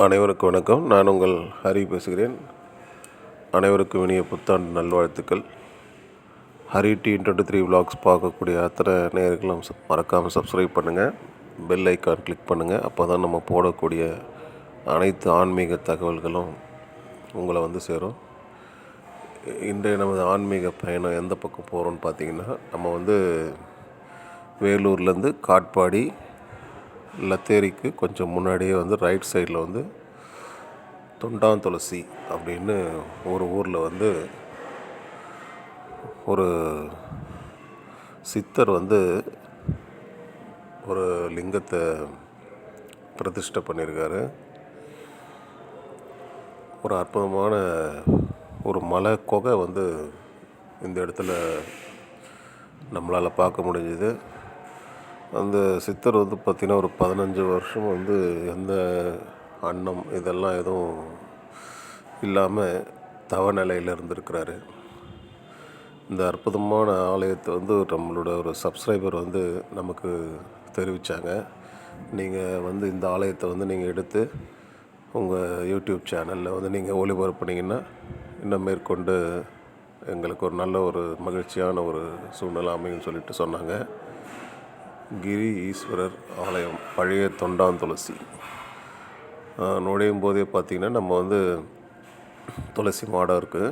அனைவருக்கும் வணக்கம். நான் உங்கள் ஹரி பேசுகிறேன். அனைவருக்கும் இனிய புத்தாண்டு நல்வாழ்த்துக்கள். Hari D twenty three vlogs பார்க்கக்கூடிய அத்தனை நேர்களும் மறக்காமல் சப்ஸ்கிரைப் பண்ணுங்கள் பெல் ஐக்கான் கிளிக் பண்ணுங்கள் அப்போ தான் நம்ம போடக்கூடிய அனைத்து ஆன்மீக தகவல்களும் உங்களை வந்து சேரும். இன்றைய நமது ஆன்மீக பயணம் எந்த பக்கம் போகிறோம்னு பார்த்தீங்கன்னா நம்ம வந்து வேலூர்லேருந்து காட்பாடி லத்தேரிக்கு கொஞ்சம் முன்னாடியே வந்து ரைட் சைடில் வந்து தொண்டாந்துளசி அப்படின்னு ஒரு ஊரில் வந்து ஒரு சித்தர் வந்து ஒரு லிங்கத்தை பிரதிஷ்டை பண்ணியிருக்காரு ஒரு அற்புதமான ஒரு மலை குகை வந்து இந்த இடத்துல நம்மளால் பார்க்க முடிஞ்சுது. அந்த சித்தர் வந்து பார்த்திங்கன்னா ஒரு பதினஞ்சு வருஷம் வந்து எந்த அன்னம் இதெல்லாம் எதுவும் இல்லாமல் தவ நிலையில் இருந்திருக்கிறாரு. இந்த அற்புதமான ஆலயத்தை வந்து நம்மளோட ஒரு சப்ஸ்கிரைபர் வந்து நமக்கு தெரிவித்தாங்க நீங்கள் வந்து இந்த ஆலயத்தை வந்து நீங்கள் எடுத்து உங்கள் யூடியூப் சேனலில் வந்து நீங்கள் ஒளிபரப்புனீங்கன்னா இன்னும் மேற்கொண்டு எங்களுக்கு ஒரு நல்ல ஒரு மகிழ்ச்சியான ஒரு சூழ்நிலை அமையும் சொல்லிட்டு சொன்னாங்க. கிரி ஈஸ்வரர் ஆலயம் பழைய தொண்டான் துளசி. நுழையும் போதே பார்த்திங்கன்னா நம்ம வந்து துளசி மாடம் இருக்குது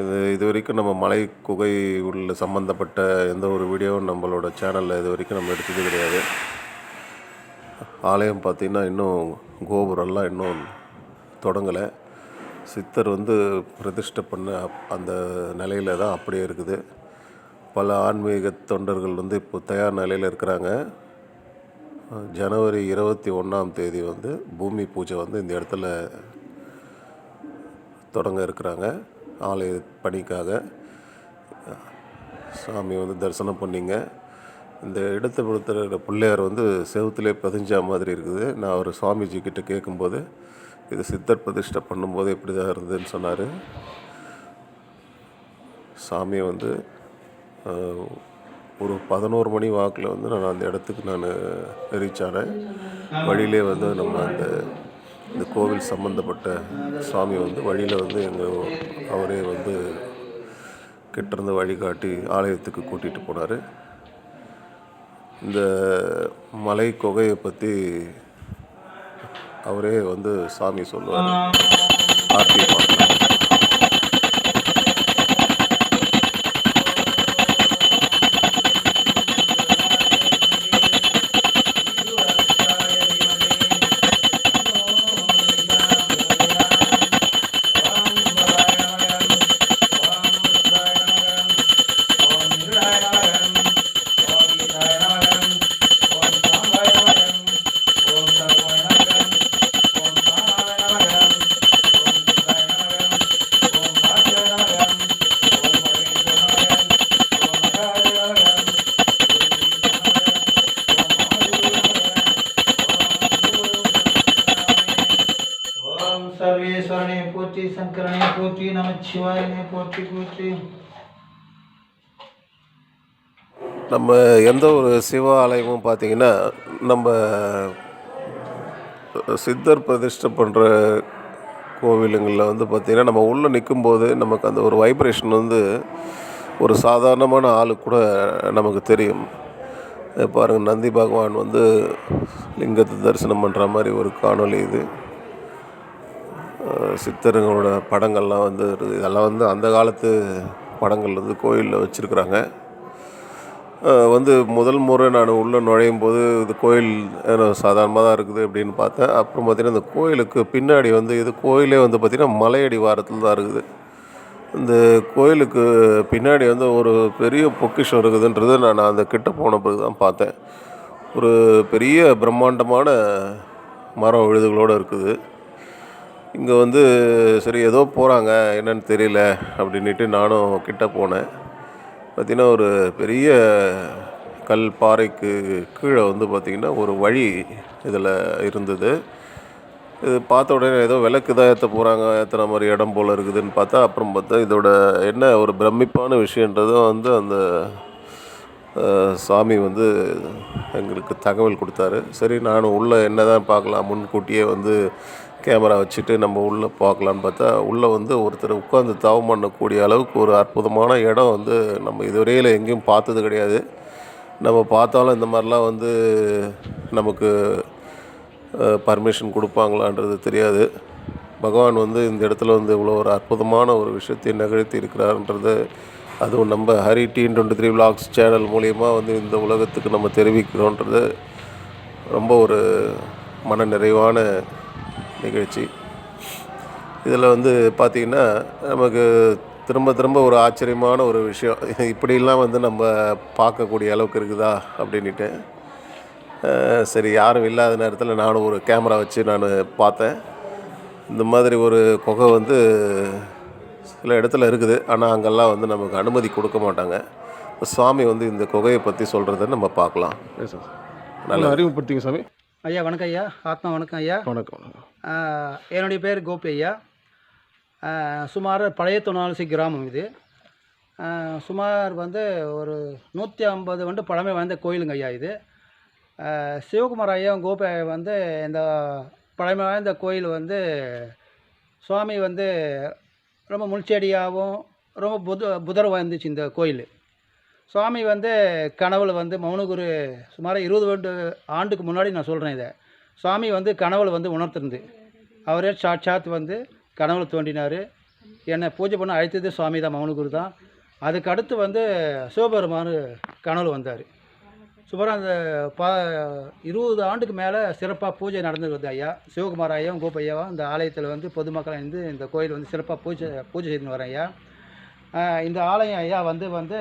இது இது வரைக்கும் நம்ம மலை குகை உள்ள சம்மந்தப்பட்ட எந்த ஒரு வீடியோவும் நம்மளோட சேனலில் இது வரைக்கும் நம்ம எடுத்தது கிடையாது. ஆலயம் பார்த்திங்கன்னா இன்னும் கோபுரம்லாம் இன்னும் தொடங்கலை. சித்தர் வந்து பிரதிஷ்டை பண்ண அந்த நிலையில தான் அப்படியே இருக்குது. பல ஆன்மீக தொண்டர்கள் வந்து இப்போ தயார் நிலையில் இருக்கிறாங்க. ஜனவரி இருபத்தி ஒன்றாம் தேதி வந்து பூமி பூஜை வந்து இந்த இடத்துல தொடங்க இருக்கிறாங்க. ஆலய பணிக்காக சாமி வந்து தரிசனம் பண்ணிங்க. இந்த இடத்தை பொறுத்தவரை பிள்ளையார் வந்து செவத்திலே பதிஞ்சா மாதிரி இருக்குது. நான் அவர் சுவாமிஜி கிட்ட கேட்கும்போது இது சித்தர் பிரதிஷ்டை பண்ணும்போது எப்படி தான் இருந்ததுன்னு சொன்னார். சாமியை வந்து ஒரு பதினோரு மணி வாக்கில் வந்து நான் அந்த இடத்துக்கு நான் ரீச் ஆனேன். வழியிலே வந்து நம்ம அந்த இந்த கோவில் சம்மந்தப்பட்ட சாமி வந்து வழியில் வந்து எங்கள் அவரே வந்து கிட்டேருந்து வழிகாட்டி ஆலயத்துக்கு கூட்டிகிட்டு போனார். இந்த மலை குகையை பற்றி அவரே வந்து சாமி சொல்லுவார். ஆர்த்தி நமச்சிவாயனே போற்றி போற்றி. நம்ம எந்த ஒரு சிவ ஆலயமும் பார்த்தீங்கன்னா நம்ம சித்தர் பிரதிஷ்டை பண்ணுற கோவிலுங்களில் வந்து பார்த்திங்கன்னா நம்ம உள்ளே நிற்கும்போது நமக்கு அந்த ஒரு வைப்ரேஷன் வந்து ஒரு சாதாரணமான ஆள் கூட நமக்கு தெரியும். பாருங்கள் நந்தி பகவான் வந்து லிங்கத்தை தரிசனம் பண்ணுற மாதிரி ஒரு காணொளி இது. சித்தருங்களோட படங்கள்லாம் வந்து இதெல்லாம் வந்து அந்த காலத்து படங்கள் வந்து கோயிலில் வச்சுருக்குறாங்க. வந்து முதல் முறை நான் உள்ளே நுழையும் போது இது கோயில் சாதாரணமாக தான் இருக்குது அப்படின்னு பார்த்தேன். அப்புறம் பார்த்திங்கன்னா இந்த கோயிலுக்கு பின்னாடி வந்து இது கோயிலே வந்து பார்த்திங்கன்னா மலையடி வாரத்தில் தான் இருக்குது. இந்த கோயிலுக்கு பின்னாடி வந்து ஒரு பெரிய பொக்கிஷம் இருக்குதுன்றது நான் அந்த கிட்ட போன பிறகு தான் பார்த்தேன். ஒரு பெரிய பிரம்மாண்டமான மரம் விழுதுகளோடு இருக்குது. இங்கே வந்து சரி ஏதோ போகிறாங்க என்னன்னு தெரியல அப்படின்ட்டு நானும் கிட்ட போனேன். பார்த்திங்கன்னா ஒரு பெரிய கல் பாறைக்கு கீழே வந்து பார்த்திங்கன்னா ஒரு வழி இதில் இருந்தது. இது பார்த்த உடனே ஏதோ விளக்கு தான் ஏற்ற போகிறாங்க ஏற்றுற மாதிரி இடம் போல் இருக்குதுன்னு பார்த்தா அப்புறம் பார்த்தா இதோட என்ன ஒரு பிரமிப்பான விஷயன்றதும் வந்து அந்த சாமி வந்து எங்களுக்கு தகவல் கொடுத்தாரு. சரி நானும் உள்ளே என்ன தான் பார்க்கலாம் முன்கூட்டியே வந்து கேமரா வச்சுட்டு நம்ம உள்ளே பார்க்கலான்னு பார்த்தா உள்ளே வந்து ஒருத்தர் உட்காந்து தவம் பண்ணக்கூடிய அளவுக்கு ஒரு அற்புதமான இடம் வந்து நம்ம இதுவரையில் எங்கேயும் பார்த்தது கிடையாது. நம்ம பார்த்தாலும் இந்த மாதிரிலாம் வந்து நமக்கு பர்மிஷன் கொடுப்பாங்களான்றது தெரியாது. பகவான் வந்து இந்த இடத்துல வந்து இவ்வளோ ஒரு அற்புதமான ஒரு விஷயத்தை நிகழ்த்தி இருக்கிறாருன்றது அதுவும் நம்ம Hari teen twenty three vlogs channel மூலியமாக வந்து இந்த உலகத்துக்கு நம்ம தெரிவிக்கிறோன்றது ரொம்ப ஒரு மன நிறைவான நிகழ்ச்சி. இதில் வந்து பார்த்திங்கன்னா நமக்கு திரும்ப திரும்ப ஒரு ஆச்சரியமான ஒரு விஷயம். இப்படிலாம் வந்து நம்ம பார்க்கக்கூடிய அளவுக்கு இருக்குதா அப்படின்ட்டு சரி யாரும் இல்லாத நேரத்தில் நானும் ஒரு கேமரா வச்சு நான் பார்த்தேன். இந்த மாதிரி ஒரு குகை வந்து சில இடத்துல இருக்குது. ஆனால் அங்கெல்லாம் வந்து நமக்கு அனுமதி கொடுக்க மாட்டாங்க. சுவாமி வந்து இந்த குகையை பற்றி சொல்கிறத நம்ம பார்க்கலாம். நல்லா அறிமுகப்படுத்திங்க சாமி ஐயா வணக்கம் ஐயா. ஆத்மா வணக்கம் ஐயா. வணக்கம் என்னுடைய பேர் கோபி ஐயா. சுமார் பழைய தொனாலசி கிராமம் இது. சுமார் வந்து ஒரு நூற்றி ஐம்பது வந்து பழமை வாய்ந்த கோயிலுங்க ஐயா இது. சிவகுமார் ஐயா கோபி ஐயா வந்து இந்த பழமை வாய்ந்த கோயில் வந்து சுவாமி வந்து ரொம்ப முள்செடியாகவும் ரொம்ப புத புதர் வந்துச்சு இந்த கோயில். சுவாமி வந்து கனவுல வந்து மௌனகுரு சுமார் இருபது ஆண்டு ஆண்டுக்கு முன்னாடி நான் சொல்கிறேன் இதை. சுவாமி வந்து கனவுல வந்து உணர்த்திருந்து அவரே சாட்சாத் வந்து கனவுல தோண்டினார் என்னை பூஜை பண்ண அழைத்தது சுவாமி தான் மௌனகுரு தான். அதுக்கு அடுத்து வந்து சிவபெருமான் கனவுல வந்தார். சுமார் அந்த பா இருபது ஆண்டுக்கு மேலே சிறப்பாக பூஜை நடந்து வருது ஐயா. சிவகுமார் ஐயாவும் கோப்பையாவும் இந்த ஆலயத்தில் வந்து பொதுமக்கள் வந்து இந்த கோயில் வந்து சிறப்பாக பூஜை பூஜை செய்துன்னு வரேன் ஐயா. இந்த ஆலயம் ஐயா வந்து வந்து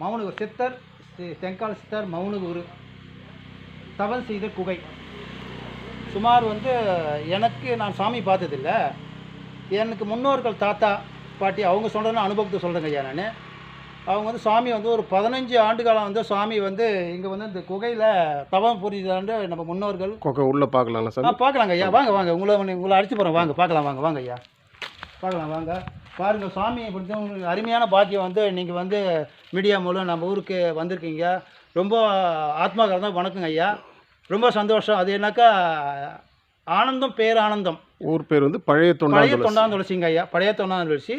மௌனகுரு சித்தர் சி- தென்கால் சித்தர் மௌனகுரு தவல் செய்த குகை. சுமார் வந்து எனக்கு நான் சாமி பார்த்ததில்ல. எனக்கு முன்னோர்கள் தாத்தா பாட்டி அவங்க சொல்கிறேன்னு அனுபவத்தை சொல்கிறேங்க ஐயா நான். அவங்க வந்து சாமி வந்து ஒரு பதினஞ்சு ஆண்டு காலம் வந்து சாமி வந்து இங்கே வந்து இந்த குகையில் தவம் புரியுதாண்டு நம்ம முன்னோர்கள். கொக்கை உள்ளே பார்க்கலாம்ல சாமி? பார்க்கலாங்க ஐயா. வாங்க வாங்க. உங்களை உங்களை அடிச்சு போகிறேன் வாங்க பார்க்கலாம் வாங்க வாங்க ஐயா. பார்க்கலாம் வாங்க. பாருங்கள் பிடிச்ச உங்களுக்கு அருமையான பாக்கியம் வந்து நீங்கள் வந்து மீடியா மூலம் நம்ம ஊருக்கு வந்திருக்கீங்க. ரொம்ப ஆத்மாக்காரதான் வணக்கங்க ஐயா. ரொம்ப சந்தோஷம். அது என்னக்கா ஆனந்தம் பேரானந்தம். ஊர் பேர் வந்து பழைய பழைய தொண்டாந்தோல தொண்டாந்துளசிங்க ஐயா. பழைய தொண்டாந்துளசி.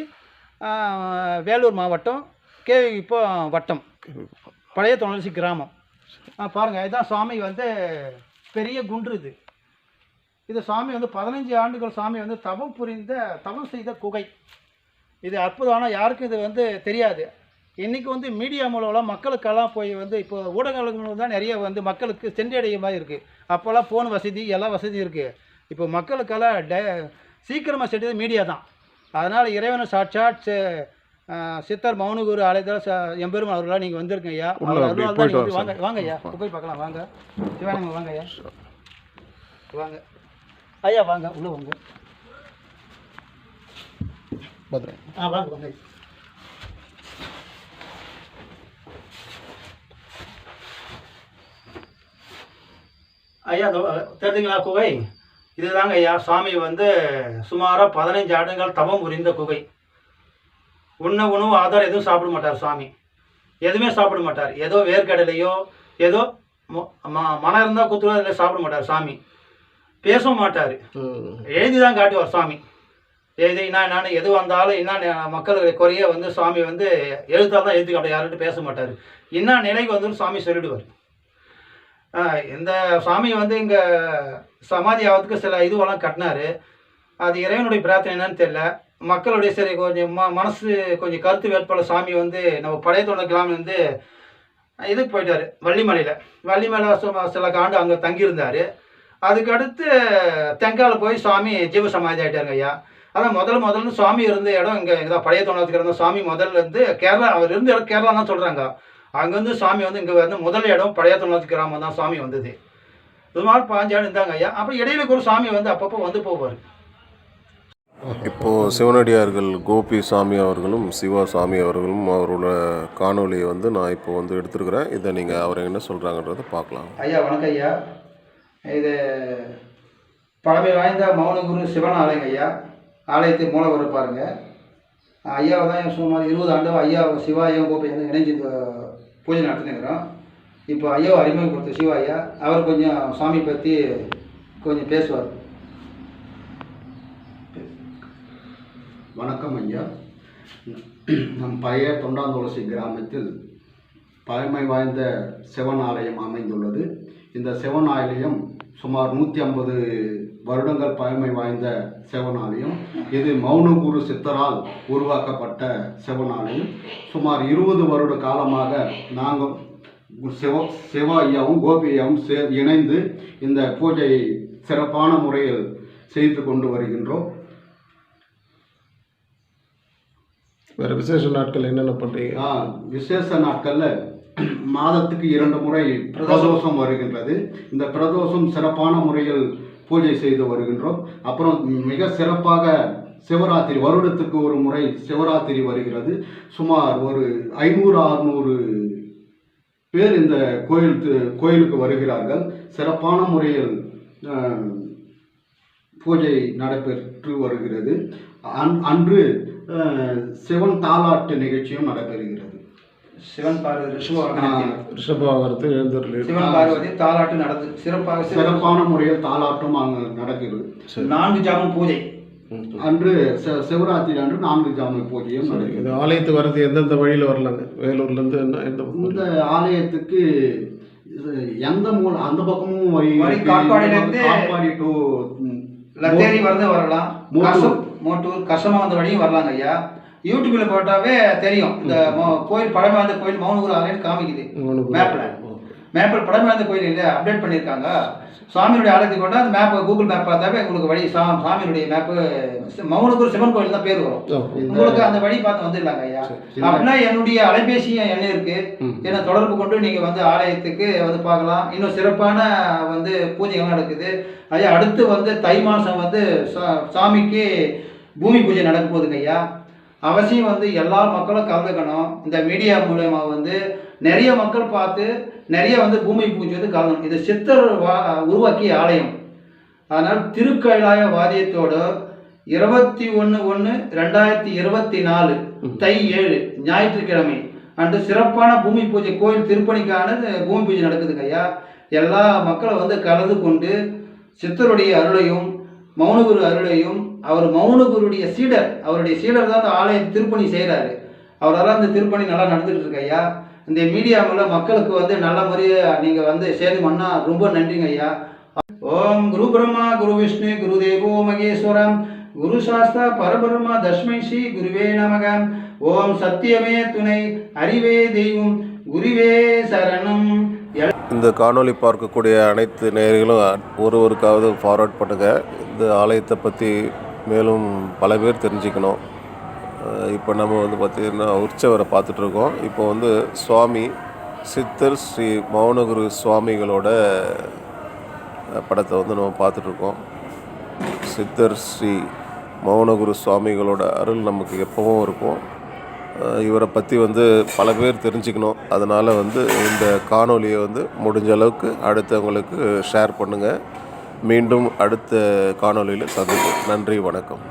வேலூர் மாவட்டம் கே இப்போ வட்டம். பழைய தொண்டாந்துளசி கிராமம். பாருங்கள் இதுதான் சாமி வந்து பெரிய குன்று இது. இது சாமி வந்து பதினஞ்சு ஆண்டுகள் சாமி வந்து தவம் புரிந்த தவம் செய்த குகை. இது அற்புதமான யாருக்கும் இது வந்து தெரியாது. இன்றைக்கி வந்து மீடியா மூலம்லாம் மக்களுக்கெல்லாம் போய் வந்து இப்போ ஊடகங்கள் மூலம் தான் நிறைய வந்து மக்களுக்கு சென்றடைய மாதிரி இருக்குது அப்போல்லாம் ஃபோன் வசதி எல்லா வசதியும் இருக்குது இப்போ மக்களுக்கெல்லாம் டே சீக்கிரமாக சென்றது மீடியா தான். அதனால் இறைவனை சாட்சாத் சி- ஆ, சித்தர் மௌனகுரு ச எம்பெருமான் அவர்களாக நீங்கள் வந்திருக்கீங்க ஐயா. வாங்க வாங்க ஐயா. போய் பார்க்கலாம் வாங்க. சிவானங்க வாங்க ஐயா. வாங்க. ஐயா வாங்க. உள்ளே வாங்க. பத்திரம் ஆ வாங்க வாங்க. ஐயா தெரிஞ்சுங்களா குகை? இதுதாங்க ஐயா சாமி வந்து சுமாராக பதினைஞ்சு ஆண்டுகள் தவம் புரிந்த குகை. உண்ண உணவு ஆதாரம் எதுவும் சாப்பிட மாட்டார் சாமி எதுவுமே சாப்பிட மாட்டார். ஏதோ வேர்க்கடலையோ ஏதோ மனம் இருந்தால் குத்துருவா அதில் சாப்பிட மாட்டார் சாமி பேசவும் மாட்டார். எழுதி தான் காட்டுவார் சாமி ஏதே என்ன நான் எது வந்தாலும் என்ன மக்களுடைய குறைய வந்து சாமி வந்து எழுத்தால் தான் எழுதி காட்ட யார்கிட்ட பேச மாட்டார். என்ன நிலைக்கு வந்து சாமி சொல்லிடுவார். இந்த சாமி வந்து இங்கே சமாதி ஆகிறதுக்கு சில இதுவெல்லாம் கட்டினார். அது இறைவனுடைய பிரார்த்தனை என்னன்னு தெரியல. மக்களுடைய சரி கொஞ்சம் ம மனசு கொஞ்சம் கருத்து வேட்பாளர் சாமி வந்து நம்ம பழைய தொண்டை கிராமம் வந்து இதுக்கு போயிட்டார் வள்ளிமலையில். வள்ளிமலை சில காண்டு அங்கே தங்கியிருந்தார். அதுக்கடுத்து தெங்கால போய் சுவாமி ஜீவ சமாதி ஆகிட்டாருங்க ஐயா. அதான் முதல் முதல்ல சுவாமி இருந்த இடம் இங்கே இதான் பழைய தொண்டத்துக்கு இருந்த சுவாமி முதல்ல இருந்து கேரளா அவர் இருந்த இடம் கேரளா தான் சொல்கிறாங்க அங்கேருந்து சாமி வந்து இங்கே வந்து முதல் இடம் பழைய தொண்டத்து கிராமம் தான் சாமி வந்தது. இது மாதிரி பாஞ்சு இடம் இருந்தாங்க ஐயா. அப்புறம் இடையில ஒரு சாமி வந்து அப்பப்போ வந்து போவார். இப்போது சிவனடியார்கள் கோபி சாமி அவர்களும் சிவா சாமி அவர்களும் அவரோட காணொளியை வந்து நான் இப்போ வந்து எடுத்துருக்கிறேன். இதை நீங்கள் அவர் என்ன சொல்கிறாங்கன்றதை பார்க்கலாம். ஐயா வணக்கம் ஐயா. இது பழமை வாய்ந்த மௌனகுரு சிவன் ஆலயங்க ஐயா. ஆலயத்தை மூலவர் பாருங்க. ஐயாவை தான் சுமார் இருபது ஆண்டு ஐயா சிவாயம் கோப்பை வந்து இணைஞ்சு இந்த பூஜை நடத்தினுக்கிறோம். இப்போ ஐயா அறிமுகப்படுத்த சிவா ஐயா அவர் கொஞ்சம் சாமி பற்றி கொஞ்சம் பேசுவார். வணக்கம் ஐயா. நம் பழைய தொண்டாந்தோலசி கிராமத்தில் பழமை வாய்ந்த சிவன் ஆலயம் அமைந்துள்ளது. இந்த சிவன் ஆலயம் சுமார் நூற்றி ஐம்பது வருடங்கள் பழமை வாய்ந்த சிவன் ஆலயம் இது மௌனகுரு சித்தரால் உருவாக்கப்பட்ட சிவன் ஆலயம் சுமார் இருபது வருட காலமாக நாங்கள் சிவ சிவ ஐயாவும் கோபி ஐயாவும் சே இணைந்து இந்த பூஜையை சிறப்பான முறையில் செய்து கொண்டு வருகின்றோம். வேறு விசேஷ நாட்கள் என்னென்ன பண்ணுறீங்க ஆ, விசேஷ நாட்களில் மாதத்துக்கு இரண்டு முறை பிரதோஷம் வருகின்றது. இந்த பிரதோஷம் சிறப்பான முறையில் பூஜை செய்து வருகின்றோம். அப்புறம் மிக சிறப்பாக சிவராத்திரி வருடத்துக்கு ஒரு முறை சிவராத்திரி வருகிறது. சுமார் ஒரு ஐநூறு அறுநூறு பேர் இந்த கோயில் கோயிலுக்கு வருகிறார்கள். சிறப்பான முறையில் பூஜை நடைபெற்று வருகிறது. அன்- அன்று சிவன் தாலாட்டு நிகழ்ச்சியும் நடைபெறுகிறது. சிவன் பார்வதி ரிஷப ரிஷபாகரத்து எழுந்தருள். சிவன் பார்வதி தாலாட்டு நடந்து சிறப்பாக சிறப்பு. சிறப்பான முறையில் தாலாட்டும் அங்கு நடக்கிறது. நான்கு ஜாமம் பூஜை. அன்று சிவராத்திரி அன்று நான்கு ஜாம பூஜையும் நடக்கிறது. இந்த ஆலயத்துக்கு வர்றது எந்தெந்த வழியில் வரலாங்க? வேலூர்லேருந்து என்ன இந்த ஆலயத்துக்கு இது எந்த மூல அந்த பக்கமும் காட்பாடி டு லத்தேரி வரது வரலாம். மோட்டூர் கசமா வந்த வழியும் வரலாங்க ஐயா. யூடியூப்ல போட்டாவே தெரியும். இந்த கோயில் பழமை வாய்ந்த கோயில் மௌனகுரு ஆலயம் காமிக்குது. மேப்ல மேப்பில் பழமை வாய்ந்த கோயில் இல்லை அப்டேட் பண்ணியிருக்காங்க சுவாமியுடைய ஆலயத்துக்கு கொண்டு அந்த மேப் கூகுள் மேப் பார்த்தாவே உங்களுக்கு வழி சா சாமியுடைய மேப்பு மௌனகுரு சிவன் கோயில் தான் பேர் வரும். உங்களுக்கு அந்த வழி பார்த்து வந்துடலாங்க ஐயா. அப்படின்னா என்னுடைய அலைபேசி எண் இருக்கு? என்னை தொடர்பு கொண்டு நீங்க வந்து ஆலயத்துக்கு வந்து பார்க்கலாம். இன்னும் சிறப்பான வந்து பூஜைகள் நடக்குது. ஐயா அடுத்து வந்து தை மாசம் வந்து சாமிக்கு பூமி பூஜை நடக்க போகுதுங்க ஐயா. அவசியம் வந்து எல்லா மக்களும் கலந்துக்கணும். இந்த மீடியா மூலயமா வந்து நிறைய மக்கள் பார்த்து நிறைய வந்து பூமி பூஜை வந்து கலந்துக்கணும். இது சித்தர் வா- உருவாக்கிய ஆலயம். அதனால் திருக்கைலாய வாரியத்தோட இருபத்தி ஒன்று ஒன்று ரெண்டாயிரத்தி இருபத்தி நாலு தை ஏழு ஞாயிற்றுக்கிழமை அன்று சிறப்பான பூமி பூஜை கோயில் திருப்பணிக்கான பூமி பூஜை நடக்குதுங்க ஐயா. எல்லா மக்களும் வந்து கலந்து கொண்டு சித்தருடைய அருளையும் மௌனகுரு அருளையும் அவர் மௌனகுருடைய சீடர் அவருடைய சீடர் தான் அந்த ஆலயத்தை திருப்பணி செய்கிறாரு அவரால் அந்த திருப்பணி நல்லா நடந்துகிட்டு இருக்கு ஐயா. இந்த மீடியா மூலம் மக்களுக்கு வந்து நல்ல முறையாக நீங்கள் வந்து சேது பண்ணா ரொம்ப நன்றிங்க ஐயா. ஓம் குரு பிரம்மா குரு விஷ்ணு குரு தேவோ மகேஸ்வரம். குரு சாஸ்தா பரபிரம்மா தஸ்மை ஸ்ரீ குருவே நமகம் ஓம் சத்தியமே துணை அறிவே தெய்வம் குருவே சரணம். இந்த காணொளி பார்க்கக்கூடிய அனைத்து நேயர்களும் ஒருவருக்காவது ஃபார்வர்ட் பண்ணுங்கள் இந்த ஆலயத்தை பற்றி மேலும் பல பேர் தெரிஞ்சுக்கணும். இப்போ நம்ம வந்து பார்த்திங்கன்னா உற்சவரை பார்த்துட்ருக்கோம். இப்போ வந்து சுவாமி சித்தர் ஸ்ரீ மௌனகுரு சுவாமிகளோட படத்தை வந்து நம்ம பார்த்துட்ருக்கோம். சித்தர் ஸ்ரீ மௌனகுரு சுவாமிகளோட அருள் நமக்கு எப்பவும் இருக்கும். இவரை பற்றி வந்து பல பேர் தெரிஞ்சுக்கணும். அதனால் வந்து இந்த காணொளியை வந்து முடிஞ்ச அளவுக்கு அடுத்தவங்களுக்கு ஷேர் பண்ணுங்கள் மீண்டும் அடுத்த காணொலியில் சந்திப்போம். நன்றி வணக்கம்.